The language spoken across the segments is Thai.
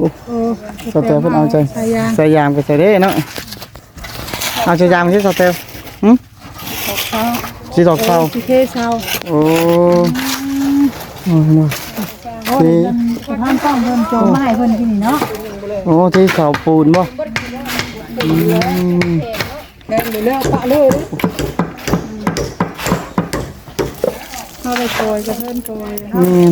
โอ้โอ้สเตลเพิ่นเอาใจใส่ยางใส่ยามก็ใส่ได้เนาะเอาใส่ยามที่สเตลหึเขาสิดอกเศร้าสิเคเซาโอ้โอ้โหโอ้ยมันสะพานต้องเพิ่นโจมมาให้เพิ่นที่นี่เนาะโอ้ที่เสาปูนบ่อืมแม่นเลยแล้วปะเลยเข้าไปโกยกับเพิ่นโกยอืม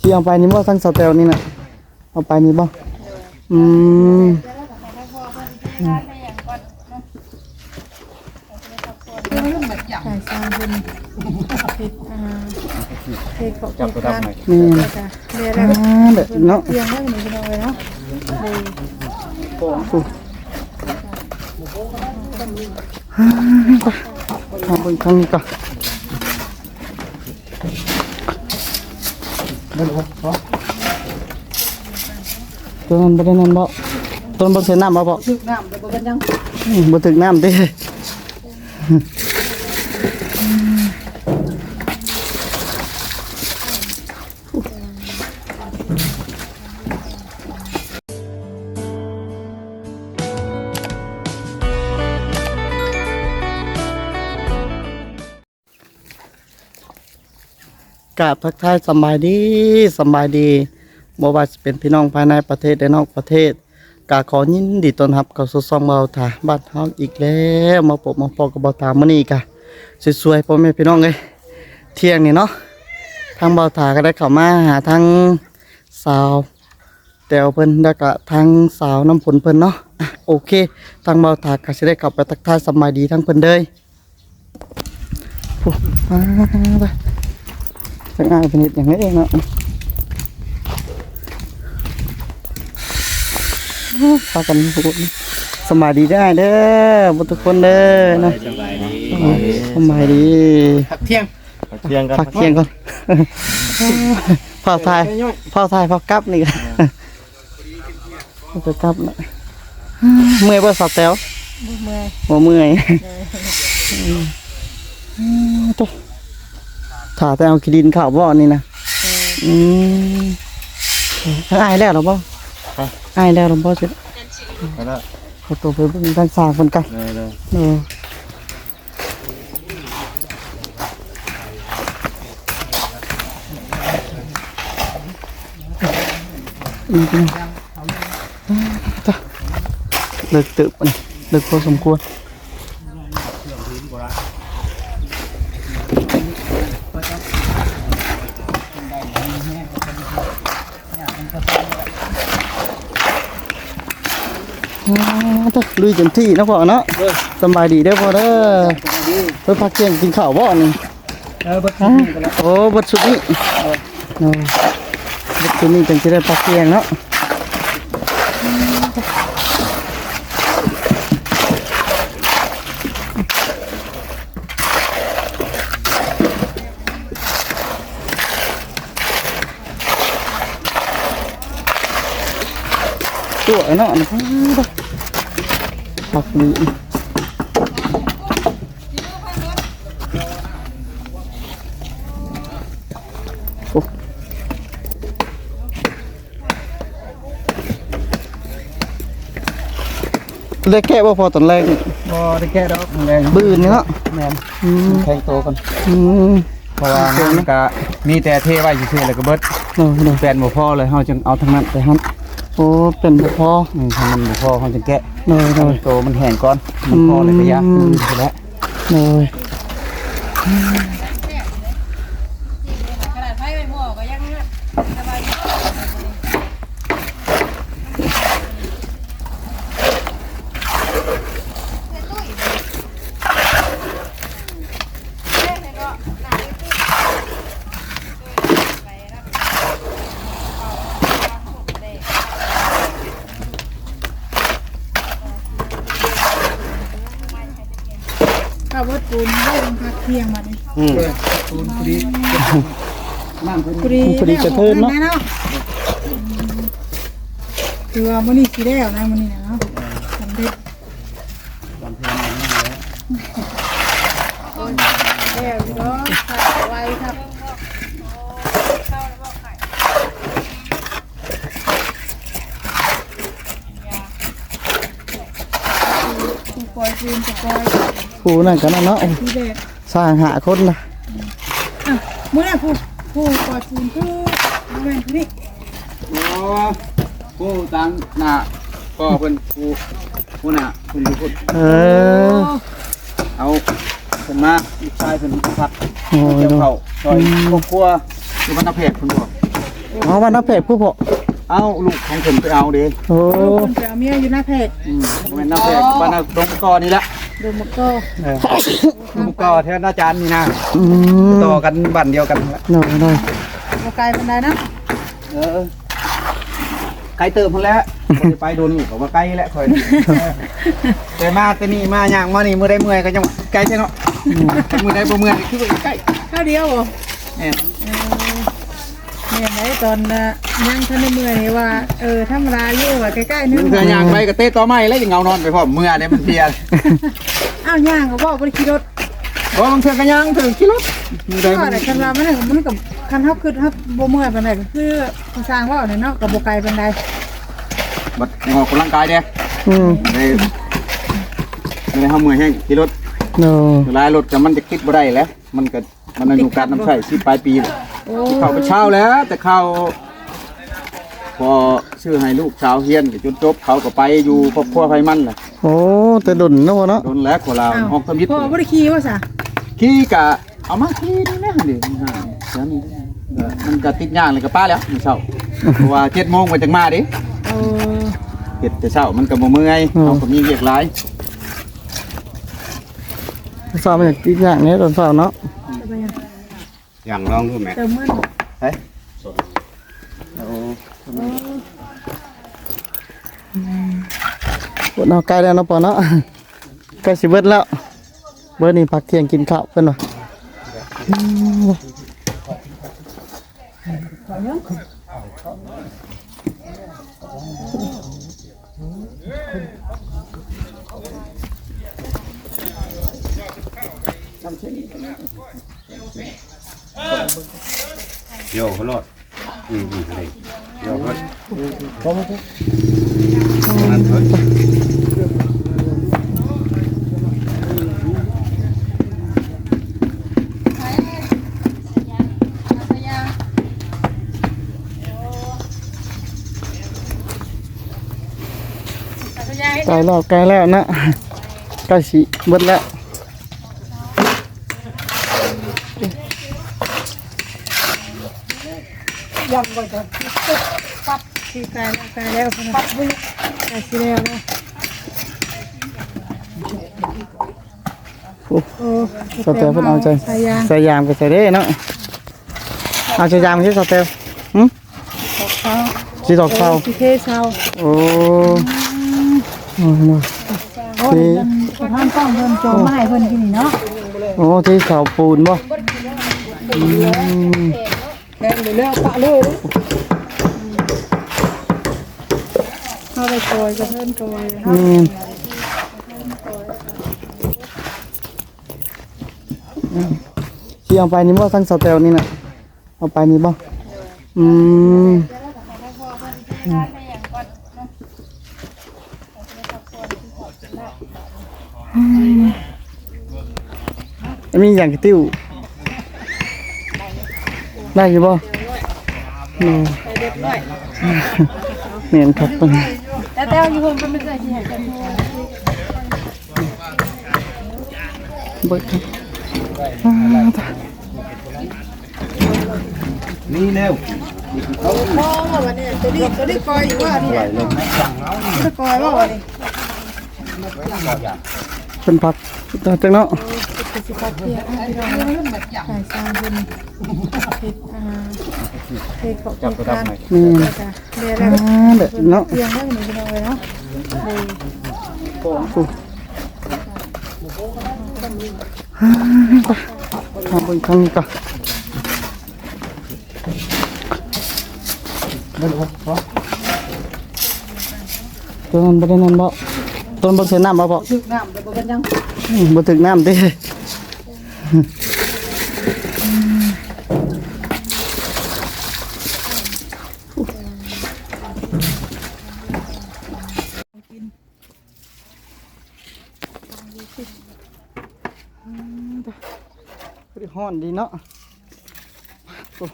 สิเอาไปนี่บ่ทั้งสเตลนี่นะเอาไปนี่บ่อืมสายสร้างเพิ่นเฮ็ดอ่าเฮ็ดของจับตัวดำหน่อยนี่แล้วก็เรียนอ่าแล้วแบบเนาะเรียนได้หนึ่งกิโลเลยเนาะเลยเอาไปทางนี้ก่อน ตัวนั้นบ่ได้นั่นบ่ตัวนั้นบ่เสียน้ำบ่บ่ถึกน้ำแต่บ่กันยังอืมบ่ถึงน้ำติ กาบทักทายสบายดีสบายดีบ่ว่าจะเป็นพี่น้องภายในประเทศและนอกประเทศกาขอยินดีต้อนรับเข้าสู่ซ่องเบาถาบ้านเฮาอีกแล้วมาพบมาพอกับเบาถามื้อนี้กะสวยๆพ่อแม่พี่น้องเอ้ยเที่ยงนี่เนาะทางเบาถาก็ได้เข้ามาหาทางสาวแตวเพิ่นแล้วก็ทางสาวน้ำฝนเพิ่นเนาะโอเค ทางเบาถาก็สิได้เข้าไปทักทายสบายดีทั้งเพิ่นเด้ยโอ้มาไป จะง่ายเป็นนิดอย่างนี้เองเนาะพากันพูดสบายดีได้เด้อบุตรคนเด้อนะสบายดีสบายดีพักเที่ยงพักเที่ยงกันพักเที่ยงก่อนพ่อทายพ่อทายพ่อกลับนี่กันจะกลับนะเมื่อยป่ะสาวแต๋วเมื่อยโอ้เมื่อยตัว ถ่าแต่เอาขี้ดินข่าวบ่อนี่นะอืมอายแล้วหรอบ่อายแล้วหรอบ่สิแล้วเอาตัวไปเบิ่งทางสร้างเพิ่นกัน เลยเลยเอออืมๆจ้ะเลิกตึบนี่เลิกพอสมควร อ๋ อจ้ะลุยเต็มที่เนาะพ่อเนาะสำบายดีเด้อพ่อเด้อไปพักเที่ยงกินข้าวบ่นี่เออบัดฮะโอ้บัดสุดนี้เนาะบัดสุดนี้จังสิได้พักเที่ยงเนาะตัวไอ้เนาะ นะพักดีโอ้ได้แก้บ่พอตอนแรกนี่บ่ได้แก้ดอกแรงบื้นนี่เนาะแม่นอืมแข่งโตกันอืมเพราะว่ามันก็มีแต่เทไว้ซื่อๆแล้วก็เบิดเนาะเนาะแฟนบ่พอเลยเฮาจึงเอาทั้งนั้นไปหั่นโอ้เป็นบ่พออืมถ้ามันบ่พอเฮาจึงแกะ เนาะให้เนาะมันโตมันแห้งก่อน มันพอเลยก็ยะอืมไปแล้วเนา ข้าววัปูนได้ลงพัาเทียงมาดิอืม ปูนปรีมันงคุณพอดีจะเทินเนาะ คือว่ามื้นี้สิแด้วนะมื้อนี้นะเนาะสำเร็จลำเพลินนั่นแหละแด้วเนาะใส่ไว้ครับปูปอยปูนปูปอย ผู้นั่นก็นั่นเนาะที่เด็ดสร้างหาคนนะอะมื้อน่ะผู้ผู้กอยปูนคือแม่นนี่โอ้ผู้ตังหน้าก็เพิ่นผู้ผู้น่ะเพิ่นอยู่พุ่นเอโอ้อเอาเพิ่นมาลูกชายเพิ่นพัดโอ้ยเกี่ยวเนาะเข้าซอยครอบครัวอยู่บ้านนาเพชรเพิ่นบอกเอาวันนับเพจผู้พอเอาลูกของเพิ่นไปเอาเด้โอ้คนไปเอาเมียอยู่หน้าเพจอืมบ่แม่นนาเพชรบ้านนาดงกอนี่ละ ดูมะก็เออดงกอแทนอาจารย์นี่นะอืมต่อกันบ้านเดียวกันนั่นแหละเนาะเนาะบ่ไกลปานใดนะเออไกลเติมพุ่นแล้วบ่ได้ไปโดนก็ว่าไกลแล้วค่อยแต่มาแต่นี่มาย่างมานี่มื้อใดเมื่อยก็ยังไกลใช่เนาะมื้อใดบ่เมื่อยก็คือว่าใกล้ข้าวเดียวบ่แม่นเมียไหนตอนน่ะยังทันได้เมื่อยนี่ว่า เออธรรมดาอยู่ว่าใกล้ๆนึมึงงเพื่อย่างไปก็เตะต่อไม้แล้วยังเงานอนไปพร้อมเมื่อเนี่ยมันเพลียอ้าวย่างก็บ่บ่ได้ขี่รถโอ้บางเทื่อก็ย่างถึงขี่รถมึงได้ก็ได้คันว่ามันก็มันก็คันเฮาคือเฮาบ่เมื่อยปานใดก็คือผู้สร้างว่าเนี่ยเนาะก็บ่ไกลปานใดบัดออกกำลังกายเด้อืมได้ไม่ได้ทำมือแห้งขี่รถเนาะเวลารถก็มันจะคิดบ่ได้แล้วมันก็มันอายุการน้ำใช้สิปลายปีแล้วโอ้ เข้าไปเช้าแล้ว แต่เข้าพอชื่อให้ลูกสาวเฮียนก็จนจบเขาก็ไปอยู่ครอบครัวไฟมันแหละโอ้แต่ดุนเนาะเนาะโดนแล้วขอลาออกทำยิดพ่อบ่ได้ขี่ว่าซะขี่กะเอามาขี่นี่แหละนี่ฮ่าเดี๋ยวนี้เออมันก็ติดย่างเลยกับป้าแล้วมื้อเช้าเพราะว่า7โมงก็จังมาดิโอ้เฮ็ดแต่เช้ามันก็บ่เมื่อยเขาก็มีเรียกหลายสอบมาจากที่อย่างนี้ตอนสอบเนาะจะไปยัง อย่างลองดูแม่เติมเงินเฮ้ยโอ้ปวดเอาใกล้แล้วเนาะปอเนาะใกล้สิเบิดแล้ว เบิดนี่พักเที่ยงกินข้าวเพิ่นว่ะอืม โยเขาโลดอืมอืมเลยโยเขานั่นเถอะใกล้แล้วใกล้แล้วนะใกล้สิเบิดแล้ว ยังบ่จะปั๊บที่ไกลแล้วไกลแล้วปั๊บวิ่งไกลสิแล้วเนาะโอ้โอ้สเตลเพิ่นเอาใจสายยางใส่ยามก็ใส่ได้เนาะเอาใส่ยามที่สเตลหึเช้าสิดอกเศร้าสิเทเช้าโอ้โอ้โหโอ้ยสะพานต้องเพิ่นโจมมาให้เพิ่นกินนี่เนาะโอ้ที่เสาปูนบ่อืม แค่เลยแล้วปะเลยเข้าไปโกยกับเพิ่นโกยเลยอืเนาะมที่เอาไปนี่บ่ทั้งสเตลนี่น่ะเอาไปนี่บ่อืมมีอย่างกระติ้ว ได้อยู่บ่อืมเนียนครับเพิ่นแต่แต่อยู่ผมเป็นไม่ใช่ที่ให้กันเบิดครับอ่าตายนี่เร็วโอ้วันนี้ตัวนี้ตัวนี้กอยอยู่ว่านี่ตัวกอยว่าวันนี้เพิ่นพักตาจังเนาะ สิพักเที่ยงให้เราถ่ายสร้างเพิ่นเฮ็ดอ่าเฮ็ดของจับตัวการดำหน่อยนี่เรียนอ่าแล้วเด็ดเนาะเตียงได้หนึ่งกิโลเลยเนาะทำบนครั้งนี้ก่อนตัวนั้นบ่ได้นั่นบ่ต้นบ่เสียน้ำบ่บ่ถึกน้ำแต่บ่เป็นยังบ่ถึงน้ำเด้ ห่อนดีเนาะโอ้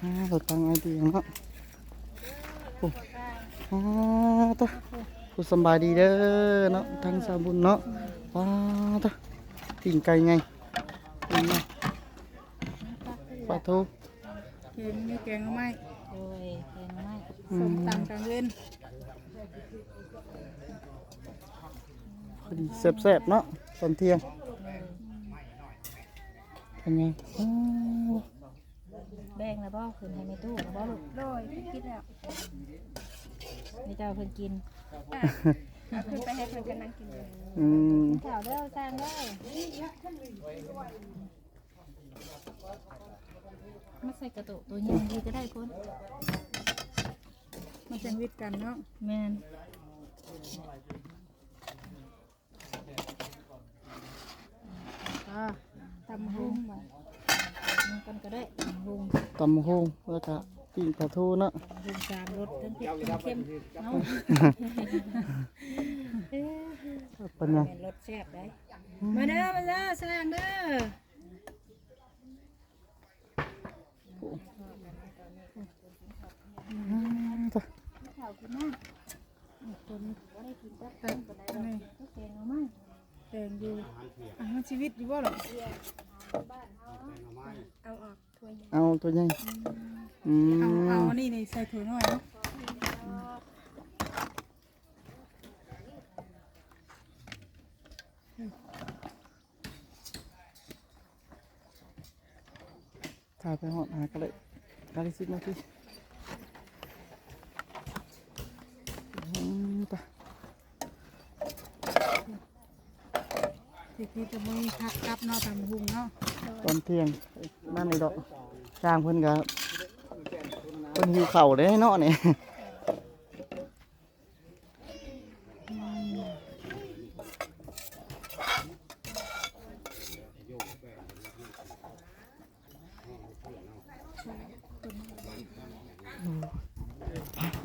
ฮ่าเราตั้งไอเดียเนาะโอ้ฮ่าตัวผู้สบายดีเด้อเนาะทั้งสาบุญเนาะว้าตัทิ่นไก่ไง ปลาทูเกงมีแกงเอาไหมโดยแกงไม่อืส้มมตำกลางเว้นพอดีแซ่บๆเนาะตอนเที่ยงเป็นไงอ้าวแบ่งแล้วบ่ขึ้นให้ในตู้แล้วบ่ลูกโดยคิดแล้วมีเจ้าเพิ่นกินขึ้นไปให้เพิ่นกันนั่งกินเลยอืมข้าวเด้อสร้างเด้อ มาใส่กระตุกตัวใหญ่ดีก็ได้คนมันจังวิทย์กันเนาะแม่นอ่าตำหุ้งบ่มันกันก็ได้ลุงตำฮงแล้วก็ปิ้งปลาทูเนาะลุงสามรสทั้งเผ็ดทั้งเค็มเนาะเป็นไงเป็นรสแซ่บได้ มาเด้อมาเด้อสร้างเด้อ จ้ะ ข้าวกินนะตัวนี้บ่ได้กินจัก แต่อันนี้ก็แต่งแดงอยู่อาหารชีวิตอยู่บ่หรอเอาออกถ้วยเอาตัวยใหญ่อืเอาเอานนี้ในใส่ถ้วยน้อยเนาะถ่ายไปหอดหาก็เลยกาลิสิบนาที ทีนี้จะมีผักกับเนาะตำหุ้งเนาะตอนเที่ยงนั่นไอ้ดอกจ้างเพิ่นกับเพิ่นหิวเข่าวเลยเนาะเนี่ย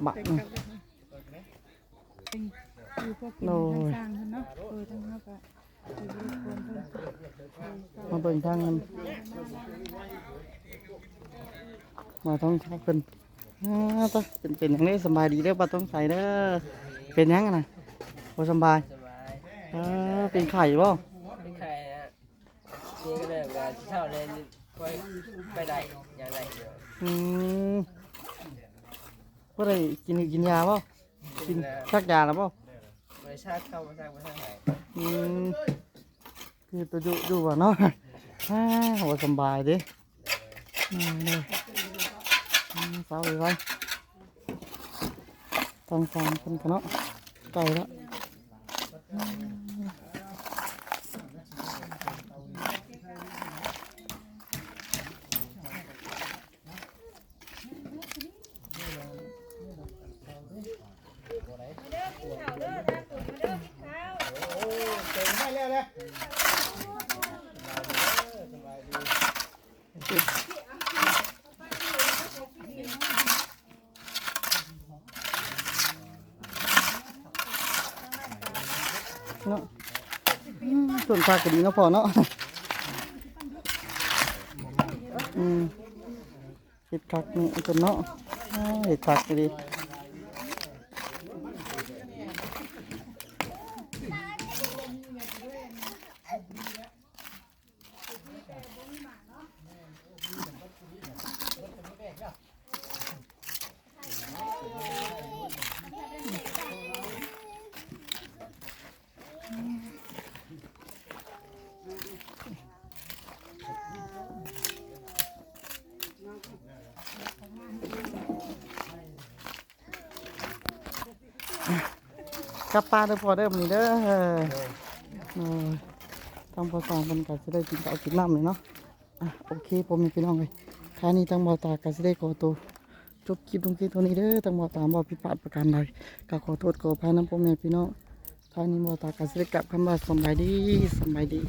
บักเป็นนี่กับเป็นคือพวกกินทางสร้างเพิ่นเนาะเออทั้งเฮาก็ คือรบกวนเพิ่นเออมาเบิ่งทางนั้นมาต้องใช้เพิ่นอ่าตะเป็นเป็นอย่างนี้สบายดีเด้อบ่ต้องใส่เด้อเป็นหยังอะน่ะบ่สำบายสบายอ่าเป็นไข่บ่ไม่ใครฮะนี่ก็เลยว่าเช่าเลยไปไปได้อย่างไรเดียวอืมบ่ได้กินกินยาบ่กินชักยาแล้วบ่บริษัทเข้ามาสร้างมาสร้างไหน อืมคือตัวอยู่อยู่บ่เนาะฮ่าบ่สบายดิอืมเด้ออืมเศร้าเลยไว้ทางฟังคนกันเนาะไกลแล้ว เนาะส่วนภาคก็ดีเนาะพอเนาะอืมเห็ดคักนี่อันเนาะเห็ดคักก็ดี กลับปลาเด้อพอเด้อมื้อนี้เด้อเออทางภาษามันก็จะได้กินข้าวกินน้ำเลยเนาะอะโอเคผมมีพี่น้องเลยท่านี้ตั้งบอตาก็จะได้ขอตัวจบคลิปตรงนี้ตัวนี้เด้อตั้งบอตาบอพิพาดประการใดก็ขอโทษขอพายน้ำพ่อแม่พี่น้องท่านี้บอตาก็จะได้กลับคำว่าสบายดีสบายดี